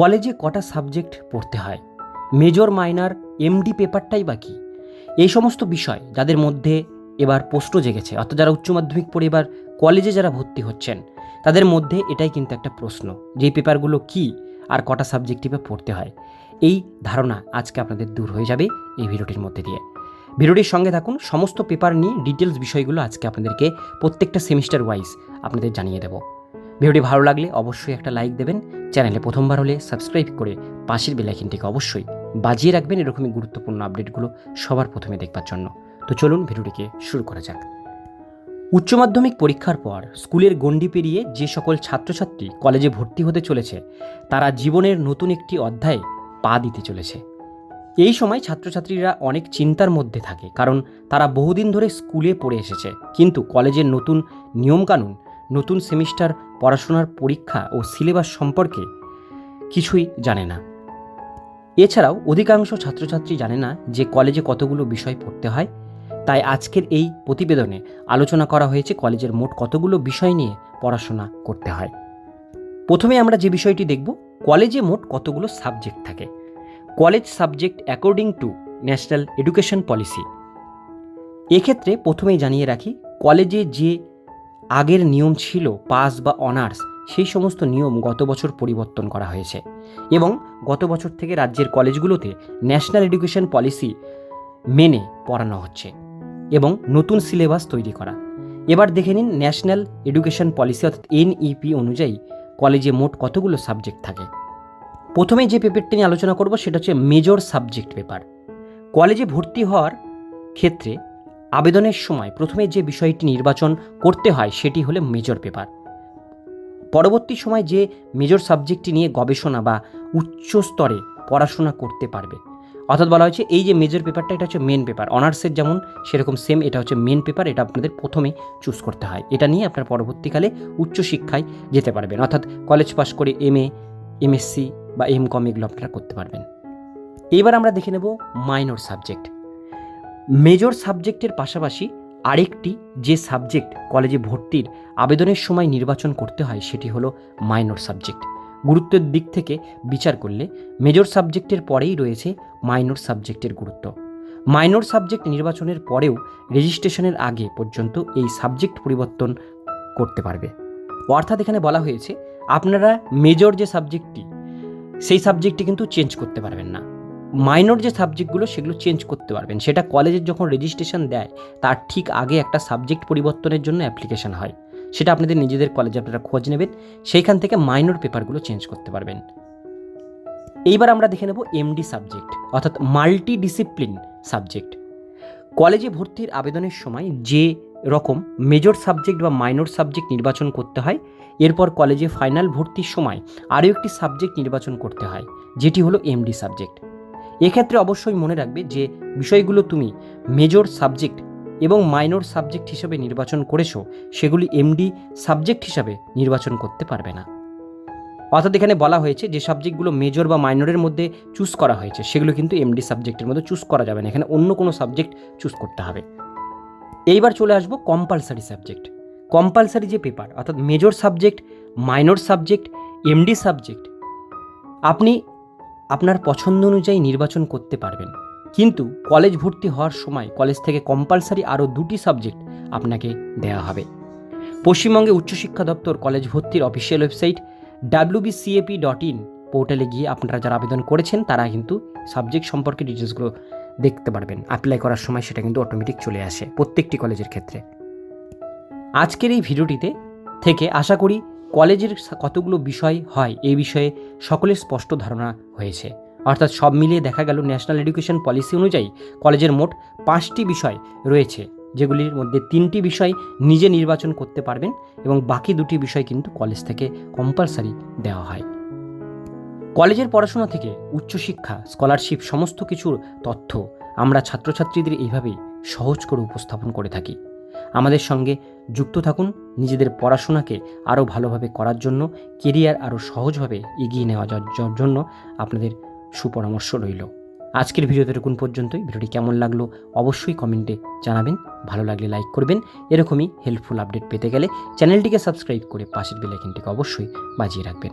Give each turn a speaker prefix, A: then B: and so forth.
A: কলেজে কটা সাবজেক্ট পড়তে হয়? মেজর, মাইনার এমডি পেপারটাই বা কি? এই সমস্ত বিষয় যাদের মধ্যে এবার প্রশ্ন জেগেছে, অর্থাৎ যারা উচ্চ মাধ্যমিক পড়ে এবার কলেজে যারা ভর্তি হচ্ছেন, তাদের মধ্যে এটাই কিন্তু একটা প্রশ্ন, যে পেপারগুলো কি আর কটা সাবজেক্টিভে পড়তে হয়? এই ধারণা আজকে আপনাদের দূর হয়ে যাবে এই ভিডিওটির মধ্যে দিয়ে। ভিডিওটির সঙ্গে থাকুন, সমস্ত পেপার নিয়ে ডিটেলস বিষয়গুলো আজকে আপনাদেরকে প্রত্যেকটা সেমিস্টার ওয়াইজ আপনাদের জানিয়ে দেবো। ভিডিওটি ভালো লাগলে অবশ্যই একটা লাইক দেবেন। চ্যানেলে প্রথমবার হলে সাবস্ক্রাইব করে পাশের বেলাইকিনটিকে অবশ্যই বাজিয়ে রাখবেন এরকমই গুরুত্বপূর্ণ আপডেটগুলো সবার প্রথমে দেখবার জন্য। তো চলুন ভিডিওটিকে শুরু করা যাক। উচ্চ মাধ্যমিক পরীক্ষার পর স্কুলের গণ্ডি পেরিয়ে যে সকল ছাত্রছাত্রী কলেজে ভর্তি হতে চলেছে, তারা জীবনের নতুন একটি অধ্যায়ে পা দিতে চলেছে। এই সময় ছাত্রছাত্রীরা অনেক চিন্তার মধ্যে থাকে, কারণ তারা বহুদিন ধরে স্কুলে পড়ে এসেছে, কিন্তু কলেজের নতুন নিয়মকানুন নতুন সেমিস্টার পড়াশোনার পরীক্ষা ও সিলেবাস সম্পর্কে কিছুই জানে না। এছাড়াও অধিকাংশ ছাত্রছাত্রী জানে না যে কলেজে কতগুলো বিষয় পড়তে হয়। তাই আজকের এই প্রতিবেদনে আলোচনা করা হয়েছে কলেজের মোট কতগুলো বিষয় নিয়ে পড়াশোনা করতে হয়। প্রথমে আমরা যে বিষয়টি দেখব, কলেজে মোট কতগুলো সাবজেক্ট থাকে। College subject according to national education policy এক্ষেত্রে প্রথমেই জানিয়ে রাখি, কলেজে যে আগের নিয়ম ছিল পাস বা অনার্স, সেই সমস্ত নিয়ম গত বছর পরিবর্তন করা হয়েছে। এবং গত বছর থেকে রাজ্যের কলেজগুলোতে ন্যাশনাল এডুকেশন পলিসি মেনে পড়ানো হচ্ছে এবং নতুন সিলেবাস তৈরি করা। এবার দেখে নিন ন্যাশনাল এডুকেশন পলিসি অর্থাৎ এনইপি অনুযায়ী কলেজে মোট কতগুলো সাবজেক্ট থাকে। প্রথমে যে পেপারটি নিয়ে আলোচনা করব সেটা হচ্ছে মেজর সাবজেক্ট পেপার কলেজে ভর্তি হওয়ার ক্ষেত্রে আবেদনের সময় প্রথমে যে বিষয়টি নির্বাচন করতে হয় সেটি হলো মেজর পেপার। পরবর্তী সময় যে মেজর সাবজেক্টটি নিয়ে গবেষণা বা উচ্চ স্তরে পড়াশোনা করতে পারবে। অর্থাৎ বলা হয়েছে এই যে মেজর পেপারটা, এটা হচ্ছে মেন পেপার অনার্সের যেমন সেরকম সেম এটা হচ্ছে মেন পেপার এটা আপনাদের প্রথমে চুজ করতে হয়। এটা নিয়ে আপনার পরবর্তীকালে উচ্চশিক্ষায় যেতে পারবেন। অর্থাৎ কলেজ পাশ করে এম এ এমএসসি বা এম কম এগুলো আপনারা করতে পারবেন। এবার আমরা দেখে নেব মাইনর সাবজেক্ট মেজর সাবজেক্টের পাশাপাশি আরেকটি যে সাবজেক্ট কলেজে ভর্তির আবেদনের সময় নির্বাচন করতে হয়, সেটি হলো মাইনর সাবজেক্ট। গুরুত্বের দিক থেকে বিচার করলে মেজর সাবজেক্টের পরেই রয়েছে মাইনর সাবজেক্টের গুরুত্ব। মাইনর সাবজেক্ট নির্বাচনের পরেও রেজিস্ট্রেশনের আগে পর্যন্ত এই সাবজেক্ট পরিবর্তন করতে পারবে। অর্থাৎ এখানে বলা হয়েছে, আপনারা মেজর যে সাবজেক্টটি, সেই সাবজেক্টটি কিন্তু চেঞ্জ করতে পারবেন না। মাইনর যে সাবজেক্টগুলো সেগুলো চেঞ্জ করতে পারবেন। সেটা কলেজের যখন রেজিস্ট্রেশন দেয়, তার ঠিক আগে একটা সাবজেক্ট পরিবর্তনের জন্য অ্যাপ্লিকেশন হয়। সেটা আপনাদের নিজেদের কলেজে আপনারা খোঁজ নেবেন। সেইখান থেকে মাইনর পেপারগুলো চেঞ্জ করতে পারবেন। এইবার আমরা দেখে নেব এমডি সাবজেক্ট অর্থাৎ মাল্টি ডিসিপ্লিন সাবজেক্ট কলেজে ভর্তির আবেদনের সময় যে রকম মেজর সাবজেক্ট বা মাইনর সাবজেক্ট নির্বাচন করতে হয়, এরপর কলেজে ফাইনাল ভর্তির সময় আরও একটি সাবজেক্ট নির্বাচন করতে হয়, যেটি হলো এমডি সাবজেক্ট এক্ষেত্রে অবশ্যই মনে রাখবে যে বিষয়গুলো তুমি মেজর সাবজেক্ট এবং মাইনর সাবজেক্ট হিসাবে নির্বাচন করেছ, সেগুলি এমডি সাবজেক্ট হিসাবে নির্বাচন করতে পারবে না। অর্থাৎ এখানে বলা হয়েছে যে সাবজেক্টগুলো মেজর বা মাইনরের মধ্যে চুজ করা হয়েছে, সেগুলো কিন্তু এমডি সাবজেক্টের মধ্যে চুজ করা যাবে না, এখানে অন্য কোনো সাবজেক্ট চুজ করতে হবে। এইবার চলে আসব কম্পালসারি সাবজেক্ট কম্পালসারি যে পেপার অর্থাৎ major subject minor subject MD subject আপনি আপনার পছন্দ অনুযায়ী নির্বাচন করতে পারবেন। কিন্তু কলেজ ভর্তি হওয়ার সময় কলেজ থেকে কম্পালসারি আরও দুটি সাবজেক্ট আপনাকে দেওয়া হবে। পশ্চিমবঙ্গে উচ্চশিক্ষা দপ্তর কলেজ ভর্তির official website WBCAP dot in পোর্টালে গিয়ে আপনারা যারা আবেদন করেছেন, তারা কিন্তু সাবজেক্ট সম্পর্কে ডিটেলসগুলো দেখতে পারবেন। অ্যাপ্লাই করার সময় সেটা কিন্তু অটোমেটিক চলে আসে প্রত্যেকটি কলেজের ক্ষেত্রে। আজকের এই ভিডিওটিতে থেকে আশা করি কলেজের কতগুলো বিষয় হয় এই বিষয়ে সকলের স্পষ্ট ধারণা হয়েছে। অর্থাৎ সব মিলিয়ে দেখা গেল ন্যাশনাল এডুকেশন পলিসি অনুযায়ী কলেজের মোট পাঁচটি বিষয় রয়েছে, যেগুলির মধ্যে তিনটি বিষয় নিজে নির্বাচন করতে পারবেন এবং বাকি দুটি বিষয় কিন্তু কলেজ থেকে কম্পালসারি দেওয়া হয়। কলেজের পড়াশোনা থেকে উচ্চশিক্ষা স্কলারশিপ সমস্ত কিছুর তথ্য আমরা ছাত্রছাত্রীদের এইভাবেই সহজ করে উপস্থাপন করে থাকি। আমাদের সঙ্গে যুক্ত থাকুন নিজেদের পড়াশোনাকে আরও ভালোভাবে করার জন্য, কেরিয়ার আরও সহজভাবে এগিয়ে নেওয়া যাওয়ার জন্য আপনাদের সুপরামর্শ রইল। আজকের ভিডিওতে এরকম পর্যন্তই। ভিডিওটি কেমন লাগল অবশ্যই কমেন্টে জানাবেন। ভালো লাগলে লাইক করবেন। এরকমই হেল্পফুল আপডেট পেতে গেলে চ্যানেলটিকে সাবস্ক্রাইব করে পাশের বেলাইকনটিকে অবশ্যই বাজিয়ে রাখবেন।